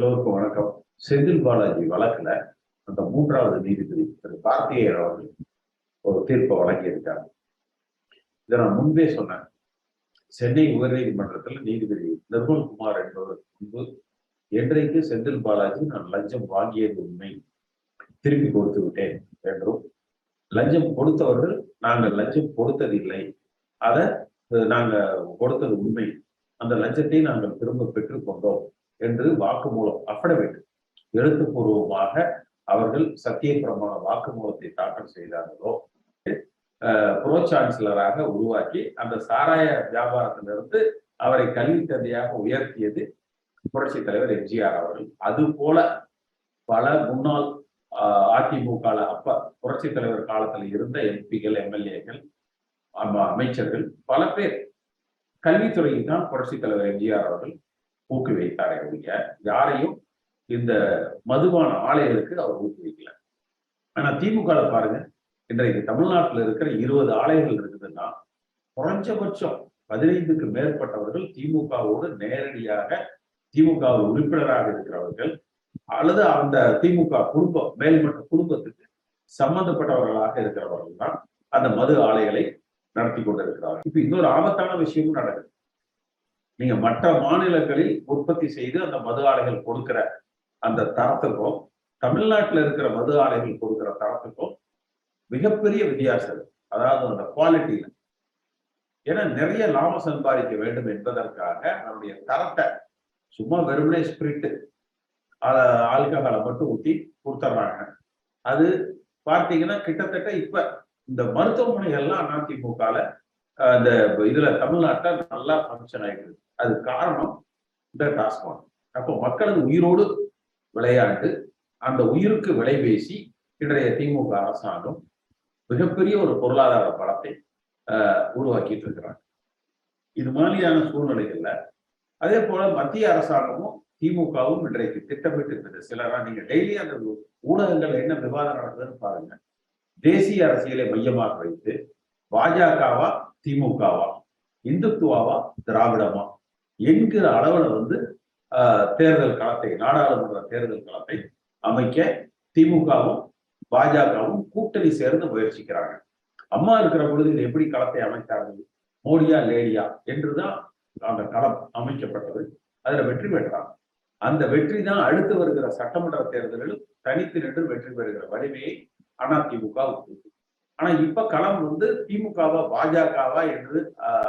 எல்லோருக்கும் வணக்கம். செந்தில் பாலாஜி வழக்குல அந்த மூன்றாவது நீதிபதி திரு கார்த்திகேயர் அவர்கள் ஒரு தீர்ப்பை வழங்கியிருக்காங்க இதை நான் முன்பே சொன்னேன். சென்னை உயர்நீதிமன்றத்தில் நீதிபதி நிர்மல்குமார் என்பவர் முன்பு என்றைக்கு செந்தில் பாலாஜி நான் லஞ்சம் வாங்கியது உண்மை? திருப்பி கொடுத்து விட்டேன் என்றும் லஞ்சம் கொடுத்தவர்கள் நாங்கள் லஞ்சம் கொடுத்ததில்லை. அதை நாங்கள் கொடுத்தது உண்மை. அந்த லஞ்சத்தை நாங்கள் திரும்ப பெற்றுக்கொண்டோம் என்று வாக்குமூலம் அஃபிடவிட் எழுத்துப்பூர்வமாக அவர்கள் சத்திய பிரமாண வாக்குமூலத்தை தாக்கல் செய்தார்களோ புரோ சான்சலராக உருவாக்கி அந்த சாராய வியாபாரத்திலிருந்து அவரை கல்வி தந்தையாக உயர்த்தியது புரட்சி தலைவர் எம்ஜிஆர் அவர்கள். அது போல பல முன்னாள் அதிமுக அப்ப புரட்சி தலைவர் காலத்துல இருந்த எம்பிகள் எம்எல்ஏக்கள் அமைச்சர்கள் பல பேர் கல்வித்துறையில் தான் புரட்சி தலைவர் எம்ஜிஆர் அவர்கள் ஊக்கு வைத்தாரே ஒழிய யாரையும் இந்த மதுபான ஆலைகளுக்கு அவர் ஊக்குவிக்கல. ஆனா திமுக பாருங்க இன்றைக்கு தமிழ்நாட்டில் இருக்கிற இருபது ஆலைகள் இருக்குதுன்னா குறைஞ்சபட்சம் பதினைந்துக்கு மேற்பட்டவர்கள் திமுகவோடு நேரடியாக திமுக உறுப்பினராக இருக்கிறவர்கள் அல்லது அந்த திமுக குடும்பம் மேல்மட்ட குடும்பத்துக்கு சம்பந்தப்பட்டவர்களாக இருக்கிறவர்கள் தான் அந்த மது ஆலைகளை நடத்தி கொண்டிருக்கிறார்கள். இப்ப இன்னொரு ஆபத்தான விஷயமும் நடக்குது. நீங்க மற்ற மாநிலங்களில் உற்பத்தி செய்து அந்த மது ஆலைகள் கொடுக்கிற அந்த தரத்துக்கும் தமிழ்நாட்டில் இருக்கிற மது ஆலைகள் கொடுக்கிற தரத்துக்கும் மிகப்பெரிய வித்தியாசம் அதாவது அந்த குவாலிட்டியில ஏன்னா நிறைய லாபம் சம்பாதிக்க வேண்டும் என்பதற்காக நம்முடைய தரத்தை சும்மா வெறுமனே ஸ்பிரிட்டு ஆல்கஹாலை மட்டும் ஊற்றி கொடுத்துட்றாங்க அது பார்த்தீங்கன்னா கிட்டத்தட்ட இப்ப இந்த மருத்துவமனைகள்லாம் அதிமுகல இந்த இதுல தமிழ்நாட்டில் நல்லா ஃபங்க்ஷன் ஆகிடுது அது காரணம் இந்த டாஸ்மாக் அப்போ மக்களது உயிரோடு விளையாண்டு அந்த உயிருக்கு விலை பேசி இன்றைய திமுக அரசாங்கம் மிகப்பெரிய ஒரு பொருளாதார பலத்தை உருவாக்கிட்டு இருக்கிறாங்க. இது மாதிரியான சூழ்நிலைகள்ல அதே போல மத்திய அரசாங்கமும் திமுகவும் இன்றைக்கு திட்டமிட்டு இருக்குது. சிலரா நீங்க டெய்லி அந்த ஊடகங்கள் என்ன விவாதம் நடக்குதுன்னு பாருங்க. தேசிய அரசியலை மையமாக வைத்து பாஜகவா திமுகவா? இந்துத்துவாவா? திராவிடமா? என்கிற அளவுல வந்து தேர்தல் களத்தை நாடாளுமன்ற தேர்தல் களத்தை அமைக்க திமுகவும் பாஜகவும் கூட்டணி சேர்ந்து முயற்சிக்கிறாங்க. அம்மா இருக்கிற பொழுது இது எப்படி களத்தை அமைத்தார்கள்? மோடியா லேடியா என்றுதான் அந்த களம் அமைக்கப்பட்டது. அதுல வெற்றி பெற்றாங்க. அந்த வெற்றி தான் அடுத்து வருகிற சட்டமன்ற தேர்தலில் தனித்து நின்று வெற்றி பெறுகிற வலிமையை அதிமுக ஆனா இப்ப களம் வந்து திமுகவா பாஜகவா என்று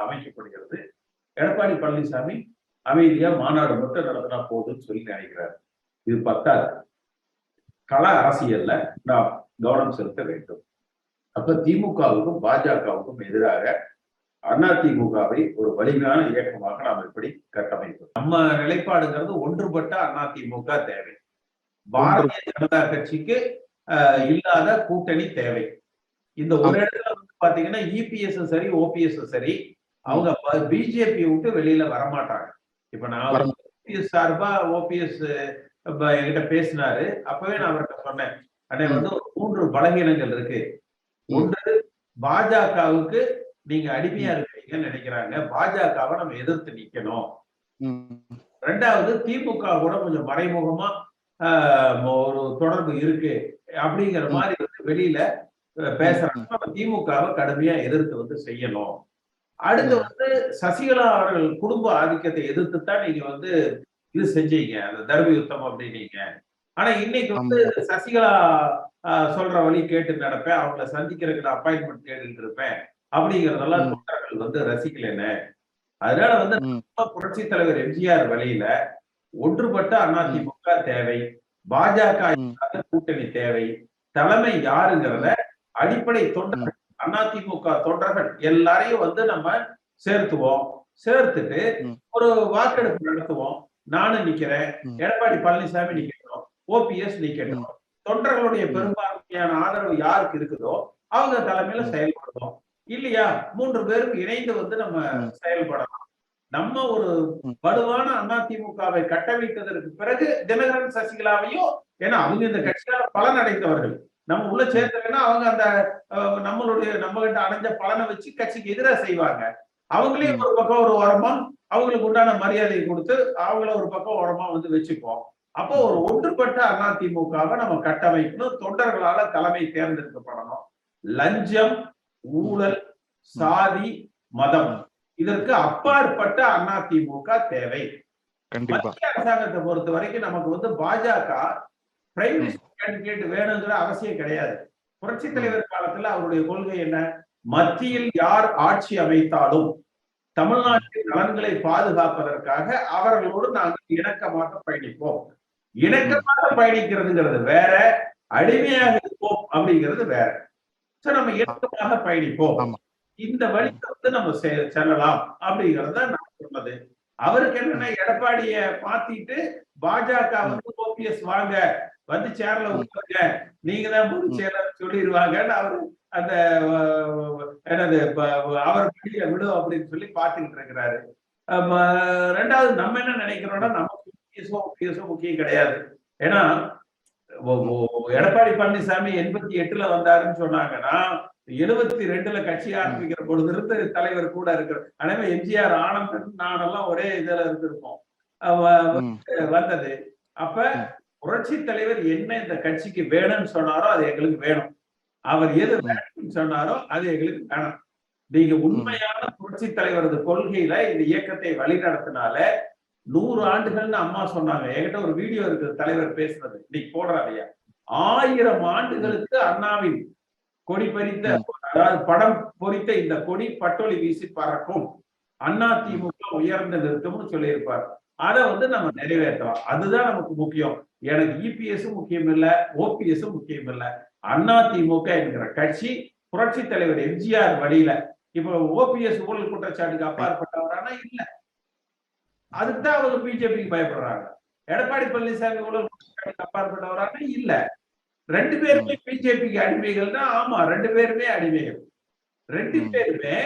அமைக்கப்படுகிறது. எடப்பாடி பழனிசாமி அமைதியா மாநாடு மட்டும் நடத்தினா போதும்னு சொல்லி நினைக்கிறார். இது பத்தாது. கள அரசியல்ல நாம் கவனம் செலுத்த வேண்டும். அப்ப திமுகவுக்கும் பாஜகவுக்கும் எதிராக அதிமுகவை ஒரு வலிமையான இயக்கமாக நாம் எப்படி கட்டமைப்போம். நம்ம நிலைப்பாடுங்கிறது ஒன்றுபட்ட அதிமுக தேவை. பாரதிய ஜனதா கட்சிக்கு இல்லாத கூட்டணி தேவை. இந்த ஒரு இடத்துல வந்து பாத்தீங்கன்னா இபிஎஸ் சரி ஓபிஎஸ் சரி அவங்க பிஜேபி விட்டு வெளியில வரமாட்டாங்க. இப்ப நான் ஓபிஎஸ் சார்பா ஓபிஎஸ் என்கிட்ட பேசினாரு. அப்பவே நான் அவர்கிட்ட சொன்னேன் அண்ணே வந்து மூன்று பலகீனங்கள் இருக்கு. ஒன்று பாஜகவுக்கு நீங்க அடிமையா இருக்கிறீங்கன்னு நினைக்கிறாங்க. பாஜகவை நம்ம எதிர்த்து நிக்கணும். ரெண்டாவது திமுக கூட கொஞ்சம் மறைமுகமா ஒரு தொடர்பு இருக்கு. அப்படிங்கிற மாதிரி வந்து வெளியில பேசுறாங்க. திமுகவை கடுமையா எதிர்த்து வந்து செய்யணும். அடுத்து வந்து சசிகலா அவர்கள் குடும்ப ஆதிக்கத்தை எதிர்த்து தான் நீங்க வந்து இது செஞ்சீங்க. அந்த தர்ம யுத்தம் அப்படின்னீங்க. ஆனா இன்னைக்கு வந்து சசிகலா சொல்ற வழி கேட்டு நடப்பேன். அவங்கள சந்திக்கிறதுக்கு நான் அப்பாயின்மெண்ட் கேட்டுட்டு இருப்பேன். அப்படிங்கறதெல்லாம் தொண்டர்கள் வந்து ரசிக்கலன்னு அதனால வந்து புரட்சி தலைவர் எம்ஜிஆர் வழியில ஒன்றுபட்ட அதிமுக தேவை. பாஜக கூட்டணி தேவை. தலைமை யாருங்கிறத அடிப்படை தொண்டர்கள் அதிமுக தொண்டர்கள் எல்லாரையும் வந்து நம்ம சேர்த்துவோம். சேர்த்துட்டு ஒரு வாக்கெடுப்பு நடத்துவோம். நானும் நிக்கிறேன் எடப்பாடி பழனிசாமி நிக்கணும் ஓபிஎஸ் நிக்கணும் தொண்டர்களுடைய பெரும்பான்மையான ஆதரவு யாருக்கு இருக்குதோ அவங்க தலைமையில செயல்படுவோம். இல்லையா? மூன்று பேரும் இணைந்து வந்து நம்ம செயல்படலாம். நம்ம ஒரு வலுவான அதிமுகவை கட்டமைத்ததற்கு பிறகு தினகரன் சசிகலாவையும் ஏன்னா அவங்க இந்த கட்சியால பலன் அடைந்தவர்கள் நம்ம உள்ள சேர்த்தலைன்னா அவங்க அந்த நம்மளுடைய நம்ம கிட்ட அடைஞ்ச பலனை வச்சு கட்சிக்கு எதிராக செய்வாங்க. அவங்களையும் ஒரு பக்கம் ஒரு ஓரமா அவங்களுக்கு உண்டான மரியாதையை கொடுத்து அவங்கள ஒரு பக்கம் ஓரமா வந்து வச்சுப்போம் அப்போ ஒரு ஒன்றுபட்ட அதிமுகவை நம்ம கட்டமைக்கணும் தொண்டர்களால தலைமை தேர்ந்தெடுக்கப்படணும். லஞ்சம் ஊழல் சாதி மதம். இதற்கு அப்பாற்பட்ட அதிமுக தேவை. மத்திய அரசாங்கத்தை பொறுத்த வரைக்கும் நமக்கு வந்து பாஜக பிரைம் கேண்டிடேட் வேணுங்கிற அவசியம் கிடையாது. புரட்சி தலைவர் காலத்துல அவருடைய கொள்கை என்ன? மத்தியில் யார் ஆட்சி அமைத்தாலும் தமிழ்நாட்டின் நலன்களை பாதுகாப்பதற்காக அவர்களோடு நாங்கள் இணக்கமாக பயணிப்போம். இணக்கமாக பயணிக்கிறதுங்கிறது வேற அடிமையாக இருப்போம் அப்படிங்கிறது வேற. சோ நம்ம இணக்கமாக பயணிப்போம். இந்த வழிக்கு வந்து நம்ம செல்லலாம் அப்படிங்கறத நான் சொன்னது அவருக்கு என்னன்னா எடப்பாடிய மாத்திட்டு பாஜக வந்து ஓபிஎஸ் வாங்க வந்து சேர்ல உட்காருங்க. நீங்க தான் பொதுச் செயலர் சொல்லிடுவாங்கன்னு அவரு அந்த என்னது அவர் வழியில விடும் அப்படின்னு சொல்லி பாத்துக்கிட்டு இருக்கிறாரு. ரெண்டாவது நம்ம என்ன நினைக்கிறோம்னா நமக்கு ஓபிஎஸ்ஓ ஓபிஎஸ்ஓ முக்கியம் கிடையாது. ஏன்னா எடப்பாடி பழனிசாமி எண்பத்தி எட்டுல வந்தாருன்னு சொன்னாங்கன்னா எழுபத்தி ரெண்டுல கட்சி ஆரம்பிக்கிற பொழுது இருந்து தலைவர் கூட இருக்கிற எனவே எம்ஜிஆர் ஆனந்தன் நானெல்லாம் ஒரே இதுல இருந்திருப்போம். வந்தது. அப்ப புரட்சி தலைவர் என்ன இந்த கட்சிக்கு வேணும்னு சொன்னாரோ அது எங்களுக்கு வேணும். அவர் எது வேணும்னு சொன்னாரோ அது எங்களுக்கு வேணும். நீங்க உண்மையான புரட்சி தலைவரது கொள்கையில இந்த இயக்கத்தை வழிநடத்தினால நூறு ஆண்டுகள்னு அம்மா சொன்னாங்க. என்கிட்ட ஒரு வீடியோ இருக்குது தலைவர் பேசுறது இன்னைக்கு போடுறாங்க ஆயிரம் ஆண்டுகளுக்கு அண்ணாவின் கொடி பறித்த அதாவது படம் பொறித்த இந்த கொடி பட்டொலி வீசி பறக்கும். அண்ணா திமுக உயர்ந்து நிற்கும்னு சொல்லியிருப்பார். அதை வந்து நம்ம நிறைவேற்றலாம். அதுதான் நமக்கு முக்கியம். எனக்கு இபிஎஸ் முக்கியம் இல்ல ஓபிஎஸ் முக்கியம் இல்ல. அண்ணா திமுக என்கிற கட்சி புரட்சி தலைவர் எம்ஜிஆர் வழியில. இப்ப ஓபிஎஸ் ஊழல் குற்றச்சாட்டுக்கு அப்பாற்பட்டவரானா இல்ல. அதுக்குதான் அவங்க பிஜேபிக்கு பயப்படுறாங்க. எடப்பாடி பழனிசாமி ஊழல் குற்றச்சாட்டுக்கு அப்பாற்பட்டவரானா இல்ல. ரெண்டு பேருமே பிஜேபிக்கு அடிமைகள் தான் ஆமா ரெண்டு பேருமே அடிமைகள். ரெண்டு. பேருமே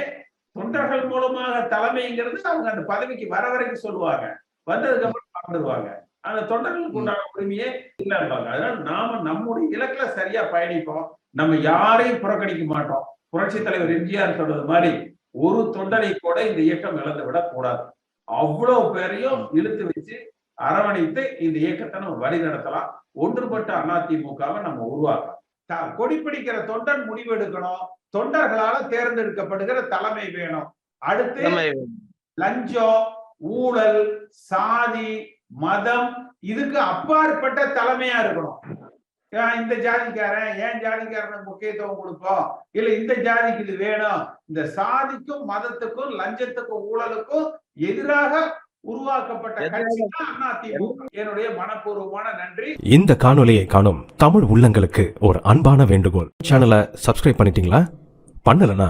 தொண்டர்கள் மூலமாக தலைமைங்கிறது அவங்க அந்த பதவிக்கு வர வரைக்கும் சொல்லுவாங்க. வந்ததுக்கு அப்புறம் மறந்துடுவாங்க. அந்த தொண்டர்களுக்கு உண்டான உரிமையே இல்லைன்பாங்க அதனால நாம நம்முடைய இலக்குல சரியா பயணிப்போம். நம்ம யாரையும் புறக்கணிக்க மாட்டோம். புரட்சி தலைவர் எம்ஜிஆர் சொன்னது மாதிரி ஒரு தொண்டனை கூட இந்த இயக்கம் இழந்து விடக் கூடாது. அவ்வளவு பேரையும் இழுத்து வச்சு அரவணைத்து இந்த இயக்கத்தை நம்ம வழி நடத்தலாம். ஒன்றுபட்ட அதிமுகவை நம்ம உருவாக்கலாம். த- கொடி பிடிக்கிற தொண்டன் முடிவெடுக்கணும். தொண்டர்களால தேர்ந்தெடுக்கப்படுகிற தலைமை வேணும். அடுத்து லஞ்சம் ஊழல் சாதி மதம் இதுக்கு அப்பாற்பட்ட தலைமையா இருக்கணும். ஏன் இந்த ஜாதிக்காரன் ஏன் ஜாதிக்காரனுக்கு முக்கியத்துவம் கொடுப்போம்? இல்ல இந்த ஜாதிக்கு இது வேணும்? இந்த சாதிக்கும் மதத்துக்கும் லஞ்சத்துக்கும் ஊழலுக்கும் எதிராக உருவாக்கப்பட்ட இந்த காணொளியை காணும் தமிழ் உள்ளங்களுக்கு ஒரு அன்பான வேண்டுகோள். சேனலை சப்ஸ்கிரைப் பண்ணிட்டீங்களா? பண்ணலனா